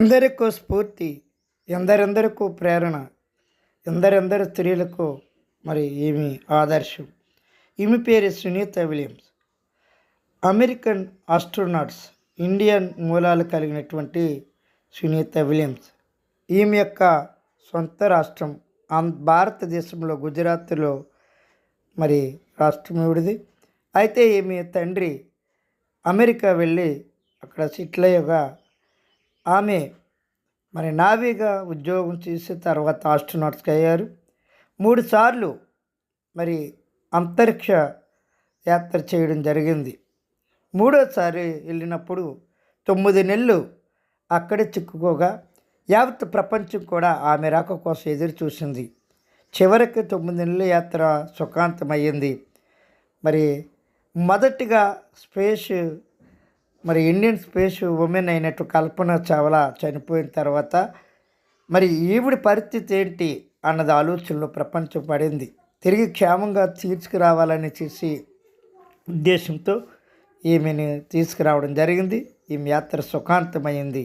ఎందరికో స్ఫూర్తి ఎందరెందరికో ప్రేరణ ఎందరెందరు స్త్రీలకు మరి ఈమె ఆదర్శం. ఈమె పేరు Sunita Williams. American astronauts Indian మూలాలు కలిగినటువంటి సునీత విలియమ్స్. ఈమె యొక్క సొంత రాష్ట్రం భారతదేశంలో గుజరాత్లో మరి రాష్ట్రం ఈవిడిది అయితే ఈమె తండ్రి అమెరికా వెళ్ళి అక్కడ సిట్లయ్యగా ఆమె మరి నావీగా ఉద్యోగం చేసి తర్వాత ఆస్ట్రోనాట్స్కి అయ్యారు. మూడుసార్లు మరి అంతరిక్ష యాత్ర చేయడం జరిగింది. మూడోసారి వెళ్ళినప్పుడు తొమ్మిది నెలలు అక్కడే చిక్కుకోగా యావత్ ప్రపంచం కూడా ఆమె రాక కోసం ఎదురు చూసింది. చివరికి తొమ్మిది నెలల యాత్ర సుఖాంతమయ్యింది. మరి మొదటిగా స్పేస్ మరి ఇండియన్ స్పేస్ ఉమెన్ అయినట్టు కల్పన చావ్లా చనిపోయిన తర్వాత మరి ఈవిడ పరిస్థితి ఏంటి అన్నది ఆలోచనలో ప్రపంచం పడింది. తిరిగి క్షేమంగా తీసుకురావాలని చేసి ఉద్దేశంతో ఈమెను తీసుకురావడం జరిగింది. ఈమె యాత్ర సుఖాంతమైంది